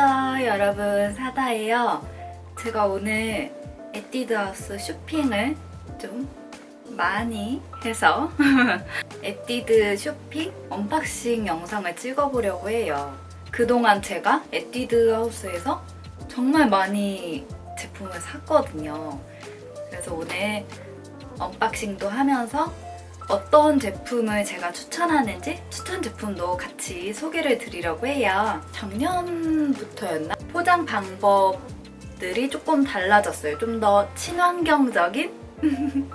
여러분 사다예요. 제가 오늘 에뛰드하우스 쇼핑을 좀 많이 해서 에뛰드 쇼핑 언박싱 영상을 찍어보려고 해요. 그동안 제가 에뛰드하우스에서 정말 많이 제품을 샀거든요. 그래서 오늘 언박싱도 하면서 어떤 제품을 제가 추천하는지 추천 제품도 같이 소개를 드리려고 해요. 작년부터였나? 포장 방법들이 조금 달라졌어요. 좀 더 친환경적인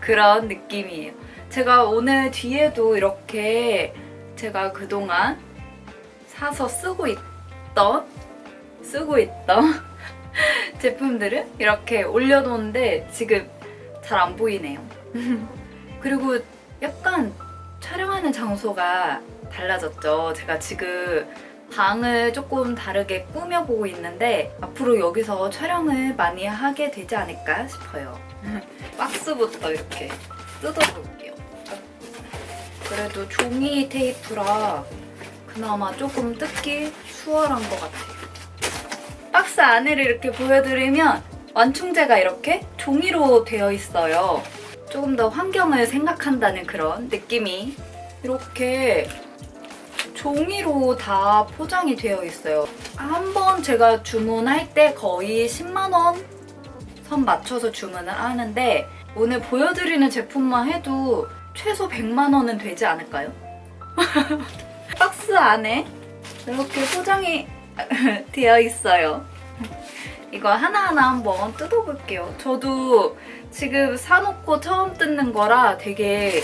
그런 느낌이에요. 제가 오늘 뒤에도 이렇게 제가 그동안 사서 쓰고 있던 쓰고 있던 제품들을 이렇게 올려놓은데 지금 잘 안 보이네요. 그리고 약간 촬영하는 장소가 달라졌죠. 제가 지금 방을 조금 다르게 꾸며보고 있는데 앞으로 여기서 촬영을 많이 하게 되지 않을까 싶어요. 박스부터 이렇게 뜯어볼게요. 그래도 종이 테이프라 그나마 조금 뜯기 수월한 것 같아요. 박스 안을 이렇게 보여드리면 완충제가 이렇게 종이로 되어 있어요. 조금 더 환경을 생각한다는 그런 느낌이 이렇게 종이로 다 포장이 되어 있어요. 한 번 제가 주문할 때 거의 10만원 선 맞춰서 주문을 하는데 오늘 보여드리는 제품만 해도 최소 100만원은 되지 않을까요? 박스 안에 이렇게 포장이 되어 있어요. 이거 하나하나 한번 뜯어볼게요. 저도 지금 사놓고 처음 뜯는 거라 되게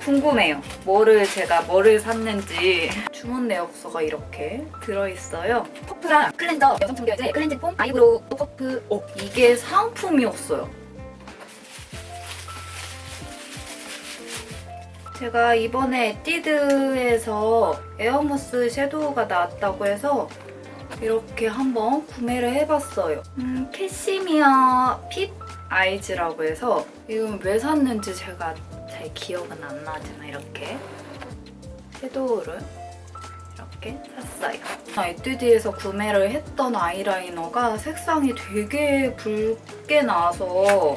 궁금해요. 뭐를 제가 뭐를 샀는지 주문 내역서가 이렇게 들어있어요. 퍼프랑 클렌저, 여성 청결제, 클렌징 폼, 아이브로우 퍼프 어, 이게 사은품이었어요. 제가 이번에 에뛰드에서 에어모스 섀도우가 나왔다고 해서 이렇게 한번 구매를 해봤어요. 음, 캐시미어 핏 아이즈라고 해서 이건 왜 샀는지 제가 잘 기억은 안 나지만 이렇게 섀도우를 이렇게 샀어요. 에뛰드에서 구매를 했던 아이라이너가 색상이 되게 붉게 나와서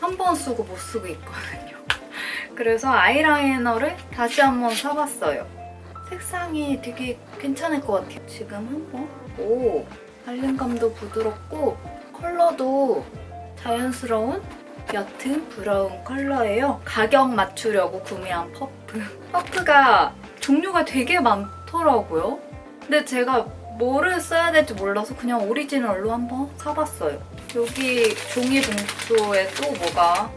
한 번 쓰고 못 쓰고 있거든요. 그래서 아이라이너를 다시 한번 사봤어요. 색상이 되게 괜찮을 것 같아요. 지금 한번 오 발림감도 부드럽고 컬러도 자연스러운 옅은 브라운 컬러예요. 가격 맞추려고 구매한 퍼프. 퍼프가 종류가 되게 많더라고요. 근데 제가 뭐를 써야 될지 몰라서 그냥 오리지널로 한번 사봤어요. 여기 종이 봉투에 또 뭐가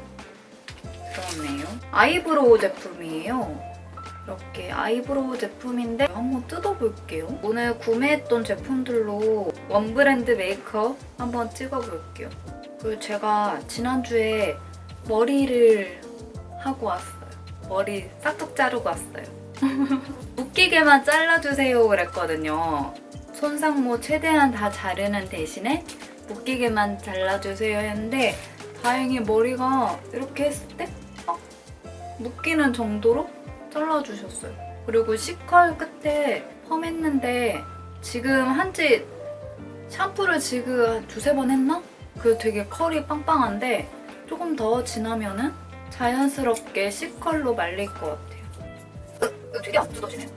들었네요. 아이브로우 제품이에요. 이렇게 아이브로우 제품인데 한번 뜯어볼게요. 오늘 구매했던 제품들로 원 브랜드 메이크업 한번 찍어볼게요. 그리고 제가 지난주에 머리를 하고 왔어요. 머리 싹둑 자르고 왔어요. 웃기게만 잘라주세요 그랬거든요. 손상모 최대한 다 자르는 대신에 웃기게만 잘라주세요 했는데 다행히 머리가 이렇게 했을 때 어? 묶이는 정도로 잘라주셨어요. 그리고 C컬 끝에 펌했는데 지금 한지 샴푸를 지금 한 두세 번 했나? 그 되게 컬이 빵빵한데 조금 더 지나면은 자연스럽게 C컬로 말릴 것 같아요. 으, 으, 되게 안 뜯어지네.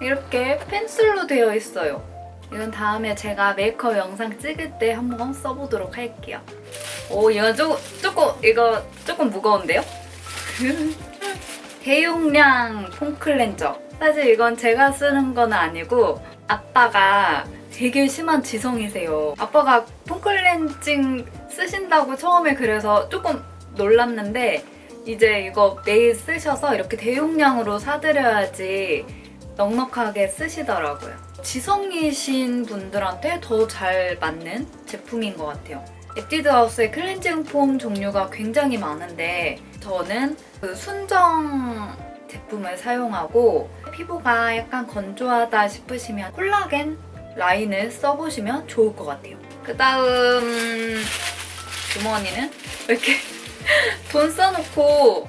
이렇게 펜슬로 되어 있어요. 이건 다음에 제가 메이크업 영상 찍을 때 한번 써보도록 할게요. 오, 이거 조금, 조금, 이거 조금 무거운데요? 대용량 폼 클렌저. 사실 이건 제가 쓰는 건 아니고 아빠가 되게 심한 지성이세요. 아빠가 폼 클렌징 쓰신다고 처음에 그래서 조금 놀랐는데 이제 이거 매일 쓰셔서 이렇게 대용량으로 사드려야지 넉넉하게 쓰시더라고요. 지성이신 분들한테 더 잘 맞는 제품인 것 같아요. 에뛰드 하우스의 클렌징 폼 종류가 굉장히 많은데 저는 그 순정 제품을 사용하고 피부가 약간 건조하다 싶으시면 콜라겐 라인을 써보시면 좋을 것 같아요. 그 다음 주머니는 이렇게 돈 써놓고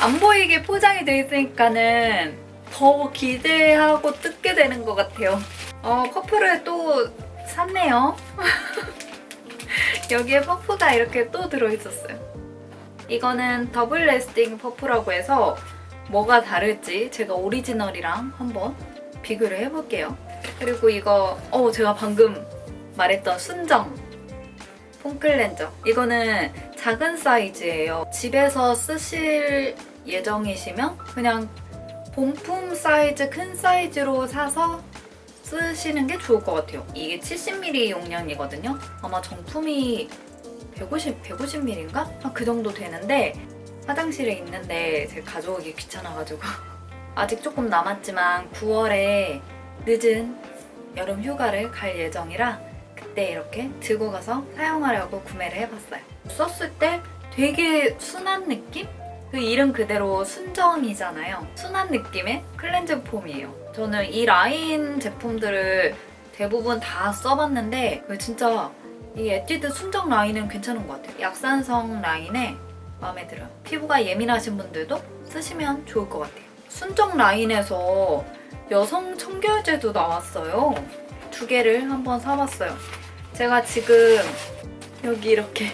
안 보이게 포장이 되어 있으니까는 더 기대하고 뜯게 되는 것 같아요. 어, 퍼플을 또 샀네요. 여기에 퍼프가 이렇게 또 들어있었어요. 이거는 더블 레스팅 퍼프라고 해서 뭐가 다를지 제가 오리지널이랑 한번 비교를 해볼게요. 그리고 이거 어 제가 방금 말했던 순정 폼클렌저 이거는 작은 사이즈예요. 집에서 쓰실 예정이시면 그냥 본품 사이즈 큰 사이즈로 사서 쓰시는 게 좋을 것 같아요. 이게 70ml 용량이거든요. 아마 정품이 150, 150ml인가? 아, 그 정도 되는데 화장실에 있는데 제가 가져오기 귀찮아가지고 아직 조금 남았지만 9월에 늦은 여름 휴가를 갈 예정이라 그때 이렇게 들고 가서 사용하려고 구매를 해봤어요. 썼을 때 되게 순한 느낌? 그 이름 그대로 순정이잖아요. 순한 느낌의 클렌징 폼이에요. 저는 이 라인 제품들을 대부분 다 써봤는데 그 진짜 이 에뛰드 순정 라인은 괜찮은 것 같아요. 약산성 라인에 마음에 들어요. 피부가 예민하신 분들도 쓰시면 좋을 것 같아요. 순정 라인에서 여성 청결제도 나왔어요. 두 개를 한번 사봤어요. 제가 지금 여기 이렇게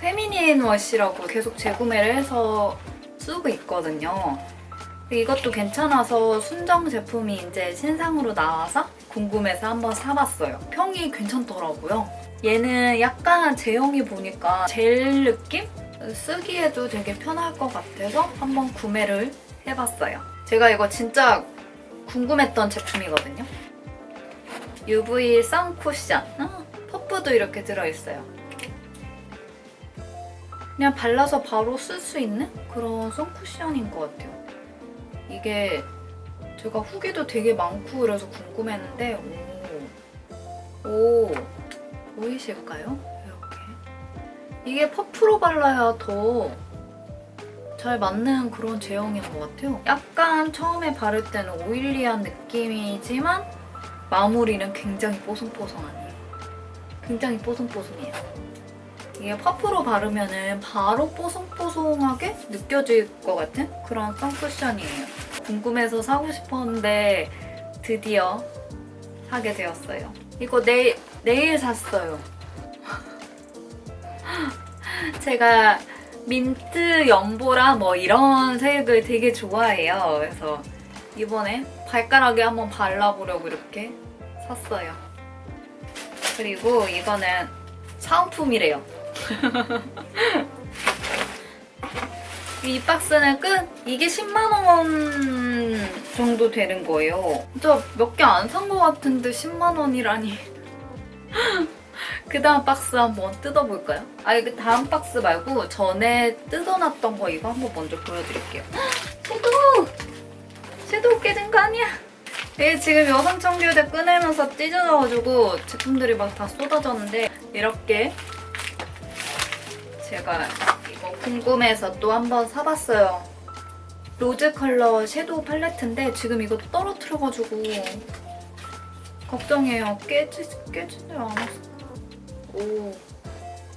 페미닌 워시라고 계속 재구매를 해서 쓰고 있거든요. 이것도 괜찮아서 순정 제품이 이제 신상으로 나와서 궁금해서 한번 사봤어요. 평이 괜찮더라고요. 얘는 약간 제형이 보니까 젤 느낌? 쓰기에도 되게 편할 것 같아서 한번 구매를 해봤어요. 제가 이거 진짜 궁금했던 제품이거든요. UV 선 쿠션. 아, 퍼프도 이렇게 들어있어요. 그냥 발라서 바로 쓸 수 있는 그런 선쿠션인 것 같아요. 이게 제가 후기도 되게 많고 그래서 궁금했는데 오, 오 보이실까요? 이렇게 이게 퍼프로 발라야 더 잘 맞는 그런 제형인 것 같아요. 약간 처음에 바를 때는 오일리한 느낌이지만 마무리는 굉장히 뽀송뽀송하네요. 굉장히 뽀송뽀송해요. 이게 퍼프로 바르면은 바로 뽀송뽀송하게 느껴질 것 같은 그런 선쿠션이에요. 궁금해서 사고 싶었는데 드디어 사게 되었어요. 이거 내일, 내일 샀어요. 제가 민트, 연보라 뭐 이런 색을 되게 좋아해요. 그래서 이번에 발가락에 한번 발라보려고 이렇게 샀어요. 그리고 이거는 사은품이래요. 이 박스는 끝! 이게 10만원 정도 되는 거예요. 진짜 몇 개 안 산 것 같은데 10만원이라니. 그 다음 박스 한번 뜯어볼까요? 아니, 그 다음 박스 말고 전에 뜯어놨던 거 이거 한번 먼저 보여드릴게요. 섀도우! 섀도우 깨진 거 아니야? 이게 지금 여성 청결제 꺼내면서 찢어져가지고 제품들이 막 다 쏟아졌는데 이렇게 제가 이거 궁금해서 또 한 번 사봤어요. 로즈 컬러 섀도우 팔레트인데 지금 이거 떨어뜨려가지고 걱정해요. 깨지, 깨지지 않았어. 오.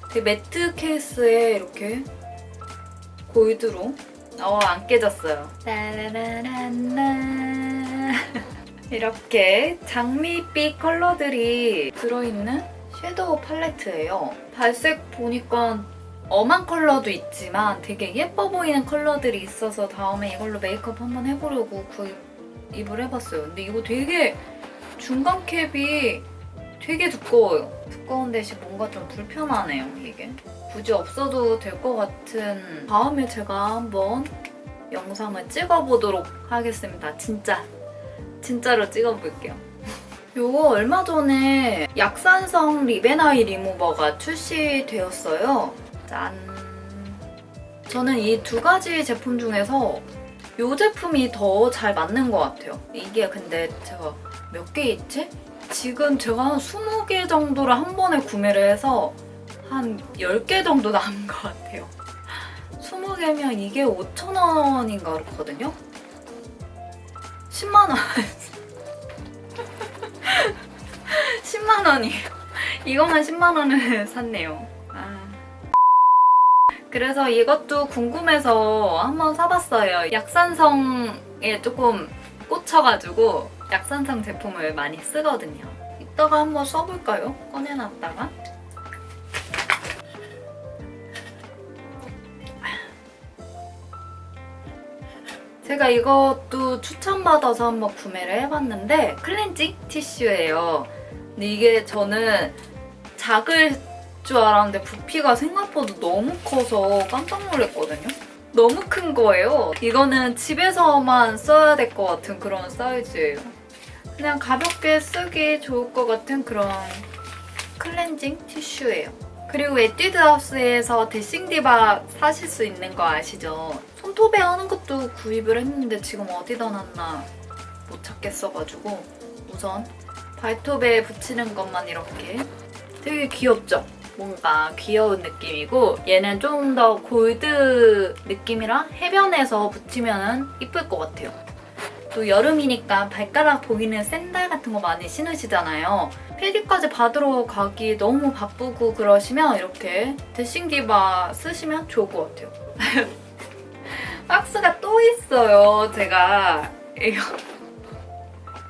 되게 매트 케이스에 이렇게 골드로 어, 안 깨졌어요. 이렇게 장미빛 컬러들이 들어있는 섀도우 팔레트예요. 발색 보니까 엄한 컬러도 있지만 되게 예뻐 보이는 컬러들이 있어서 다음에 이걸로 메이크업 한번 해보려고 구입을 해봤어요. 근데 이거 되게 중간 캡이 되게 두꺼워요. 두꺼운 대신 뭔가 좀 불편하네요, 이게. 굳이 없어도 될 것 같은 다음에 제가 한번 영상을 찍어보도록 하겠습니다. 진짜. 진짜로 찍어볼게요. 요거 얼마 전에 약산성 리베나이 리무버가 출시되었어요. 짠. 저는 이 두 가지 제품 중에서 이 제품이 더 잘 맞는 것 같아요. 이게 근데 제가 몇 개 있지? 지금 제가 한 20개 정도를 한 번에 구매를 해서 한 10개 정도 남은 것 같아요. 20개면 이게 5,000원인가 그렇거든요? 10만원. 10만원이에요. 이것만 10만원을 샀네요. 아. 그래서 이것도 궁금해서 한번 사봤어요. 약산성에 조금 꽂혀가지고 약산성 제품을 많이 쓰거든요. 이따가 한번 써볼까요? 꺼내놨다가. 제가 이것도 추천받아서 한번 구매를 해봤는데 클렌징 티슈예요. 근데 이게 저는 작을 줄 알았는데 부피가 생각보다 너무 커서 깜짝 놀랐거든요. 너무 큰 거예요. 이거는 집에서만 써야 될 것 같은 그런 사이즈예요. 그냥 가볍게 쓰기 좋을 것 같은 그런 클렌징 티슈예요. 그리고 에뛰드 하우스에서 데싱디바 사실 수 있는 거 아시죠? 손톱에 하는 것도 구입을 했는데 지금 어디다 놨나 못 찾겠어가지고 우선 발톱에 붙이는 것만 이렇게 되게 귀엽죠? 뭔가 귀여운 느낌이고 얘는 좀 더 골드 느낌이라 해변에서 붙이면 이쁠 것 같아요. 또 여름이니까 발가락 보이는 샌들 같은 거 많이 신으시잖아요. 필기까지 받으러 가기 너무 바쁘고 그러시면 이렇게 데싱디바 쓰시면 좋을 것 같아요. 박스가 또 있어요. 제가 이거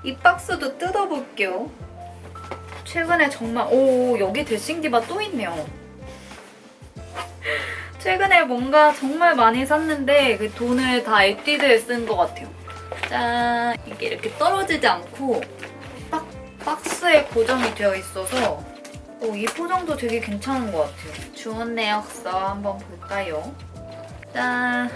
이 박스도 뜯어볼게요. 최근에 정말 오 여기 데싱디바 또 있네요. 최근에 뭔가 정말 많이 샀는데 그 돈을 다 에뛰드에 쓴 것 같아요. 짠 이게 이렇게 떨어지지 않고 딱 박스에 고정이 되어 있어서 오, 이 포장도 되게 괜찮은 것 같아요. 주문 내역서 한번 볼까요? 짠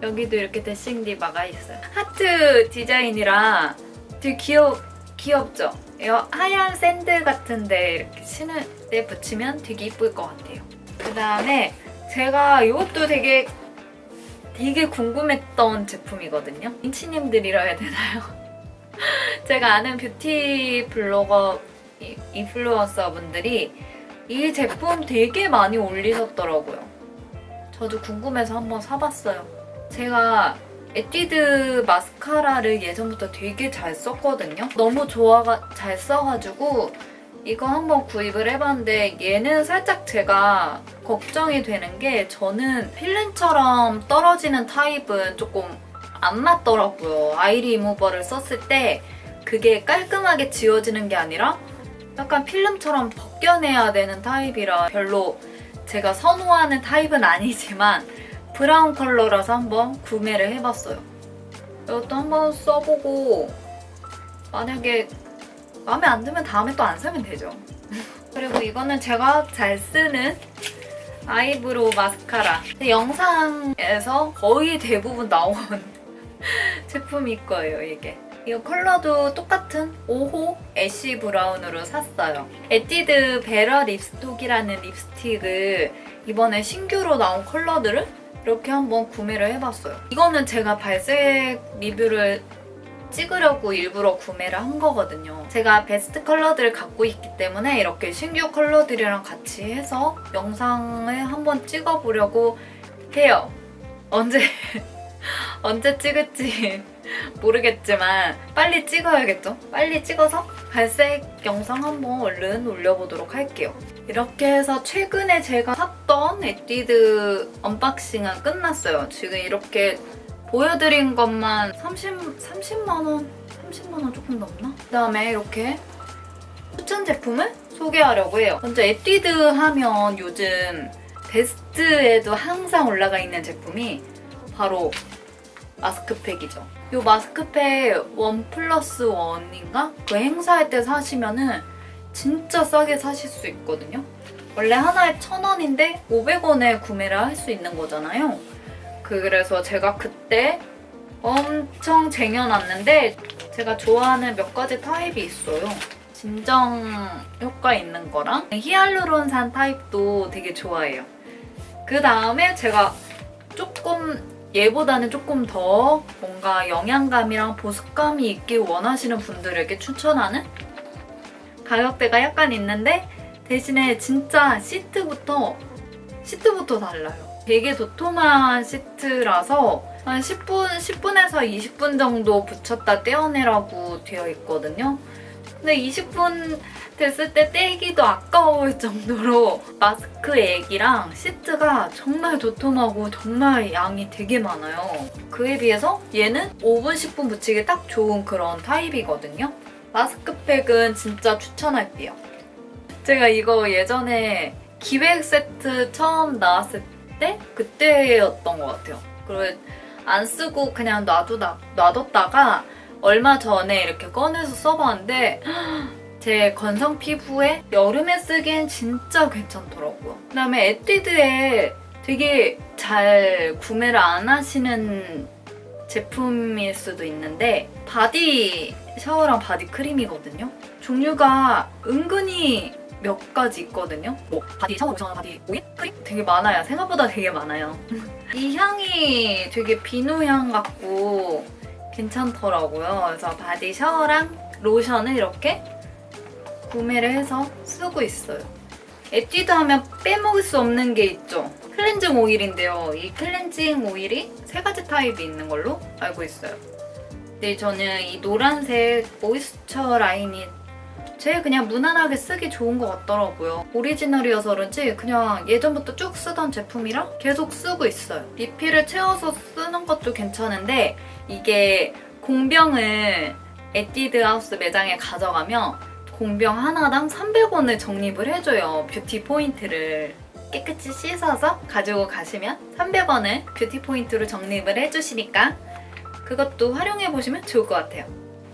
여기도 이렇게 데싱디바가 있어요. 하트 디자인이라 되게 귀엽, 귀엽죠? 이 하얀 샌들 같은데 이렇게 신을 때 붙이면 되게 이쁠 것 같아요. 그 다음에 제가 이것도 되게 되게 궁금했던 제품이거든요. 인치님들이라 해야 되나요? 제가 아는 뷰티 블로거 이- 인플루언서 분들이 이 제품 되게 많이 올리셨더라고요. 저도 궁금해서 한번 사봤어요. 제가 에뛰드 마스카라를 예전부터 되게 잘 썼거든요. 너무 좋아가 잘 써가지고 이거 한번 구입을 해봤는데 얘는 살짝 제가 걱정이 되는 게 저는 필름처럼 떨어지는 타입은 조금 안 맞더라고요. 아이 리무버를 썼을 때 그게 깔끔하게 지워지는 게 아니라 약간 필름처럼 벗겨내야 되는 타입이라 별로 제가 선호하는 타입은 아니지만 브라운 컬러라서 한번 구매를 해봤어요. 이것도 한번 써보고 만약에 마음에 안 들면 다음에 또 안 사면 되죠. 그리고 이거는 제가 잘 쓰는 아이브로우 마스카라. 영상에서 거의 대부분 나온 제품일 거예요, 이게. 이 컬러도 똑같은 5호 애쉬 브라운으로 샀어요. 에뛰드 베러 립스틱이라는 립스틱을 이번에 신규로 나온 컬러들을 이렇게 한번 구매를 해봤어요. 이거는 제가 발색 리뷰를 찍으려고 일부러 구매를 한 거거든요. 제가 베스트 컬러들을 갖고 있기 때문에 이렇게 신규 컬러들이랑 같이 해서 영상을 한번 찍어보려고 해요. 언제 언제 찍을지 모르겠지만 빨리 찍어야겠죠? 빨리 찍어서 발색 영상 한번 얼른 올려보도록 할게요. 이렇게 해서 최근에 제가 샀던 에뛰드 언박싱은 끝났어요. 지금 이렇게 보여드린 것만 30, 30만원? 30만원 조금 넘나? 그 다음에 이렇게 추천 제품을 소개하려고 해요. 먼저 에뛰드 하면 요즘 베스트에도 항상 올라가 있는 제품이 바로 마스크팩이죠. 이 마스크팩 원 플러스 원인가? 그 행사할 때 사시면은 진짜 싸게 사실 수 있거든요. 원래 하나에 천 원인데 500원에 구매를 할 수 있는 거잖아요. 그래서 제가 그때 엄청 쟁여놨는데 제가 좋아하는 몇 가지 타입이 있어요. 진정 효과 있는 거랑 히알루론산 타입도 되게 좋아해요. 그 다음에 제가 조금 얘보다는 조금 더 뭔가 영양감이랑 보습감이 있길 원하시는 분들에게 추천하는 가격대가 약간 있는데 대신에 진짜 시트부터 시트부터 달라요. 되게 도톰한 시트라서 한 10분, 10분에서 20분 정도 붙였다 떼어내라고 되어 있거든요. 근데 20분 됐을 때 떼기도 아까울 정도로 마스크 액이랑 시트가 정말 도톰하고 정말 양이 되게 많아요. 그에 비해서 얘는 5분, 10분 붙이기 딱 좋은 그런 타입이거든요. 마스크팩은 진짜 추천할게요. 제가 이거 예전에 기획 세트 처음 나왔을 때 그때였던 것 같아요. 그리고 안 쓰고 그냥 놔두다, 놔뒀다가 얼마 전에 이렇게 꺼내서 써봤는데 제 건성 피부에 여름에 쓰기엔 진짜 괜찮더라고요. 그다음에 에뛰드에 되게 잘 구매를 안 하시는 제품일 수도 있는데 바디 샤워랑 바디 크림이거든요. 종류가 은근히 몇 가지 있거든요. 뭐 바디 샤워 로션, 바디 오일, 크림 되게 많아요. 생각보다 되게 많아요. 이 향이 되게 비누 향 같고 괜찮더라고요. 그래서 바디 샤워랑 로션을 이렇게 구매를 해서 쓰고 있어요. 에뛰드 하면 빼먹을 수 없는 게 있죠. 클렌징 오일인데요. 이 클렌징 오일이 세 가지 타입이 있는 걸로 알고 있어요. 근데 저는 이 노란색 모이스처 라인이 제일 그냥 무난하게 쓰기 좋은 것 같더라고요. 오리지널이어서 그런지 그냥 예전부터 쭉 쓰던 제품이라 계속 쓰고 있어요. 리필을 채워서 쓰는 것도 괜찮은데 이게 공병을 에뛰드 하우스 매장에 가져가면 공병 하나당 300원을 적립을 해줘요. 뷰티 포인트를. 깨끗이 씻어서 가지고 가시면 300원을 뷰티 포인트로 적립을 해주시니까 그것도 활용해 보시면 좋을 것 같아요.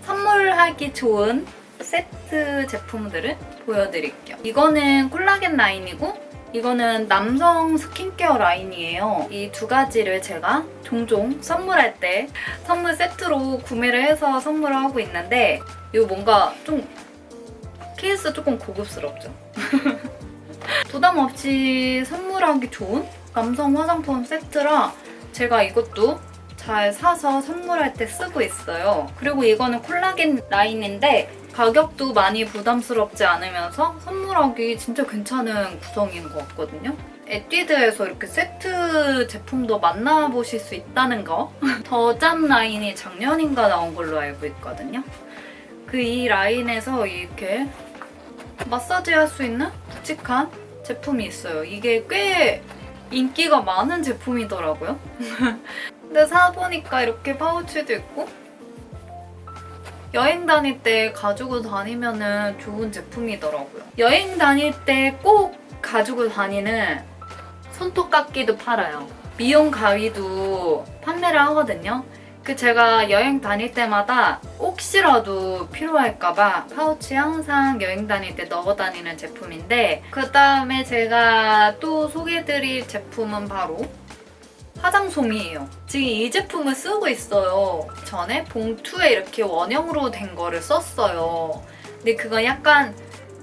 선물하기 좋은 세트 제품들을 보여드릴게요. 이거는 콜라겐 라인이고 이거는 남성 스킨케어 라인이에요. 이 두 가지를 제가 종종 선물할 때 선물 세트로 구매를 해서 선물을 하고 있는데 이거 뭔가 좀 케이스 조금 고급스럽죠? 부담 없이 선물하기 좋은 남성 화장품 세트라 제가 이것도 잘 사서 선물할 때 쓰고 있어요. 그리고 이거는 콜라겐 라인인데 가격도 많이 부담스럽지 않으면서 선물하기 진짜 괜찮은 구성인 것 같거든요. 에뛰드에서 이렇게 세트 제품도 만나보실 수 있다는 거. 더 짠 라인이 작년인가 나온 걸로 알고 있거든요. 그 이 라인에서 이렇게 마사지 할 수 있는 묵직한 제품이 있어요. 이게 꽤 인기가 많은 제품이더라고요. 근데 사보니까 이렇게 파우치도 있고 여행 다닐 때 가지고 다니면은 좋은 제품이더라고요. 여행 다닐 때 꼭 가지고 다니는 손톱깎이도 팔아요. 미용 가위도 판매를 하거든요. 그 제가 여행 다닐 때마다 혹시라도 필요할까봐 파우치 항상 여행 다닐 때 넣어 다니는 제품인데 그 다음에 제가 또 소개해드릴 제품은 바로 화장솜이에요. 지금 이 제품을 쓰고 있어요. 전에 봉투에 이렇게 원형으로 된 거를 썼어요. 근데 그건 약간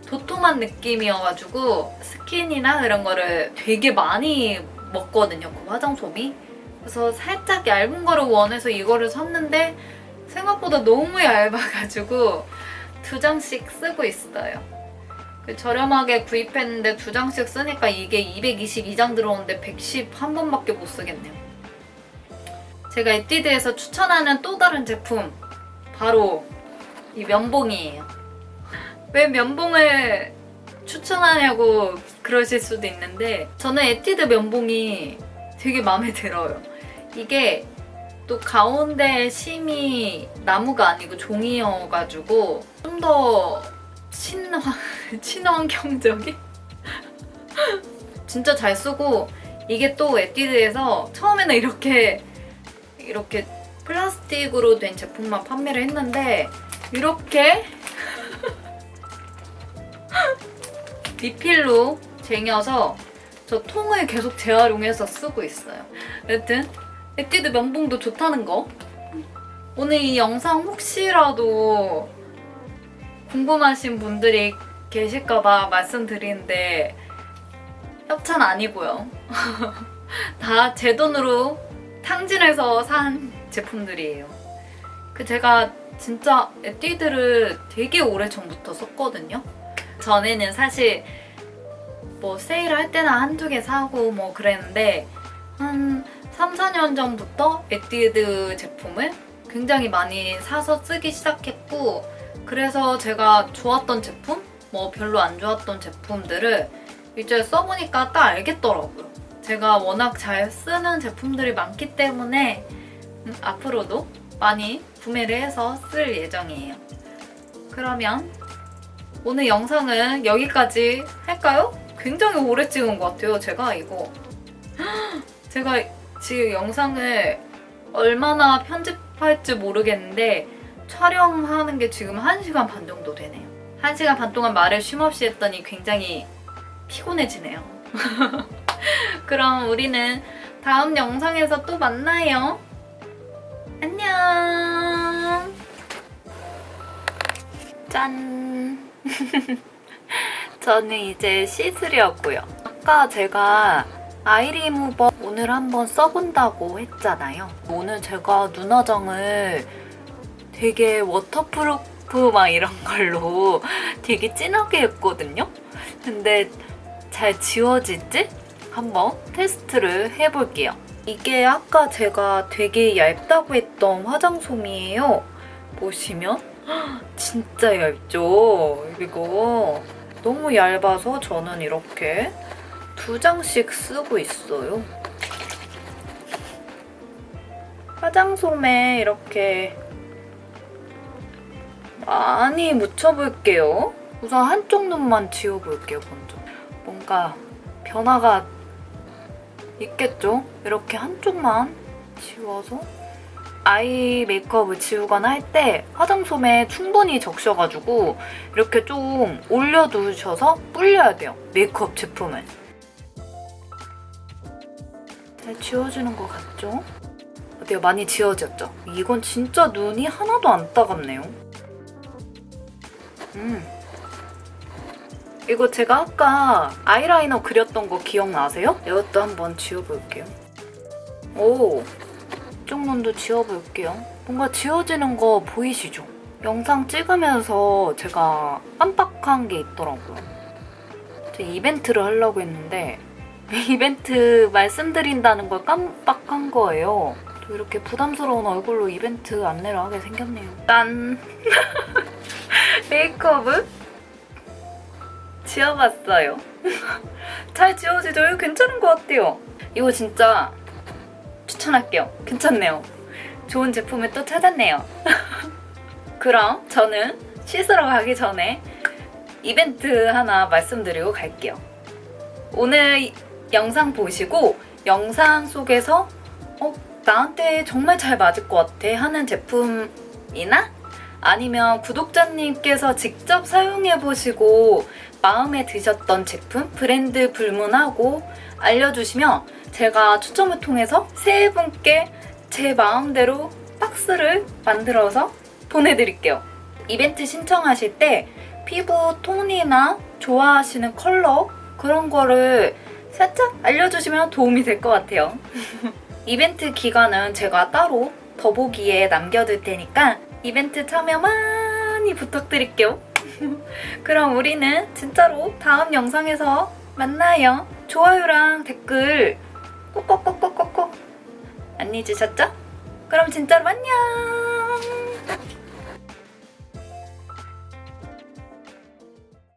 도톰한 느낌이어가지고 스킨이나 이런 거를 되게 많이 먹거든요. 그 화장솜이. 그래서 살짝 얇은 거를 원해서 이거를 샀는데 생각보다 너무 얇아가지고 두 장씩 쓰고 있어요. 그 저렴하게 구입했는데 두 장씩 쓰니까 이게 222장 들어오는데 110한 번밖에 못 쓰겠네요. 제가 에뛰드에서 추천하는 또 다른 제품 바로 이 면봉이에요. 왜 면봉을 추천하냐고 그러실 수도 있는데 저는 에뛰드 면봉이 되게 마음에 들어요. 이게 또 가운데 심이 나무가 아니고 종이여가지고 좀더 친환, 친환경적인? 진짜 잘 쓰고 이게 또 에뛰드에서 처음에는 이렇게 이렇게 플라스틱으로 된 제품만 판매를 했는데 이렇게 리필로 쟁여서 저 통을 계속 재활용해서 쓰고 있어요. 여튼 에뛰드 면봉도 좋다는 거. 오늘 이 영상 혹시라도 궁금하신 분들이 계실까봐 말씀드리는데 협찬 아니고요. 다 제 돈으로 탕진해서 산 제품들이에요. 그 제가 진짜 에뛰드를 되게 오래 전부터 썼거든요. 전에는 사실 뭐 세일 할 때나 한두 개 사고 뭐 그랬는데 한 3, 4년 전부터 에뛰드 제품을 굉장히 많이 사서 쓰기 시작했고 그래서 제가 좋았던 제품, 뭐 별로 안 좋았던 제품들을 이제 써보니까 딱 알겠더라고요. 제가 워낙 잘 쓰는 제품들이 많기 때문에 음, 앞으로도 많이 구매를 해서 쓸 예정이에요. 그러면 오늘 영상은 여기까지 할까요? 굉장히 오래 찍은 것 같아요, 제가 이거. 제가 지금 영상을 얼마나 편집할지 모르겠는데 촬영하는 게 지금 1시간 반 정도 되네요. 1시간 반 동안 말을 쉼없이 했더니 굉장히 피곤해지네요. 그럼 우리는 다음 영상에서 또 만나요. 안녕. 짠. 저는 이제 씻으려고요. 아까 제가 아이 리무버 오늘 한번 써본다고 했잖아요. 오늘 제가 눈화장을 되게 워터프루프 막 이런 걸로 되게 진하게 했거든요. 근데 잘 지워지지? 한번 테스트를 해볼게요. 이게 아까 제가 되게 얇다고 했던 화장솜이에요. 보시면 헉, 진짜 얇죠? 이거 너무 얇아서 저는 이렇게 두 장씩 쓰고 있어요. 화장솜에 이렇게 많이 묻혀볼게요. 우선 한쪽 눈만 지워볼게요, 먼저. 뭔가 변화가 있겠죠? 이렇게 한쪽만 지워서 아이 메이크업을 지우거나 할 때 화장솜에 충분히 적셔가지고 이렇게 좀 올려두셔서 불려야 돼요. 메이크업 제품을. 잘 지워지는 것 같죠? 어때요? 많이 지워졌죠? 이건 진짜 눈이 하나도 안 따갑네요. 음. 이거 제가 아까 아이라이너 그렸던 거 기억나세요? 이것도 한번 지워볼게요. 오, 이쪽 눈도 지워볼게요. 뭔가 지워지는 거 보이시죠? 영상 찍으면서 제가 깜빡한 게 있더라고요. 제 이벤트를 하려고 했는데 이벤트 말씀드린다는 걸 깜빡한 거예요. 또 이렇게 부담스러운 얼굴로 이벤트 안내를 하게 생겼네요. 짠! 메이크업을 지워봤어요. 잘 지워지죠? 괜찮은 것 같아요. 이거 진짜 추천할게요. 괜찮네요. 좋은 제품을 또 찾았네요. 그럼 저는 씻으러 가기 전에 이벤트 하나 말씀드리고 갈게요. 오늘 이- 영상 보시고 영상 속에서 어, 나한테 정말 잘 맞을 것 같아 하는 제품이나 아니면 구독자님께서 직접 사용해 보시고 마음에 드셨던 제품 브랜드 불문하고 알려주시면 제가 추첨을 통해서 세 분께 제 마음대로 박스를 만들어서 보내드릴게요. 이벤트 신청하실 때 피부 톤이나 좋아하시는 컬러 그런 거를 살짝 알려주시면 도움이 될 것 같아요. 이벤트 기간은 제가 따로 더보기에 남겨둘 테니까 이벤트 참여 많이 부탁드릴게요. 그럼 우리는 진짜로 다음 영상에서 만나요. 좋아요랑 댓글 꼭꼭꼭꼭꼭꼭 안 잊으셨죠? 그럼 진짜로 안녕!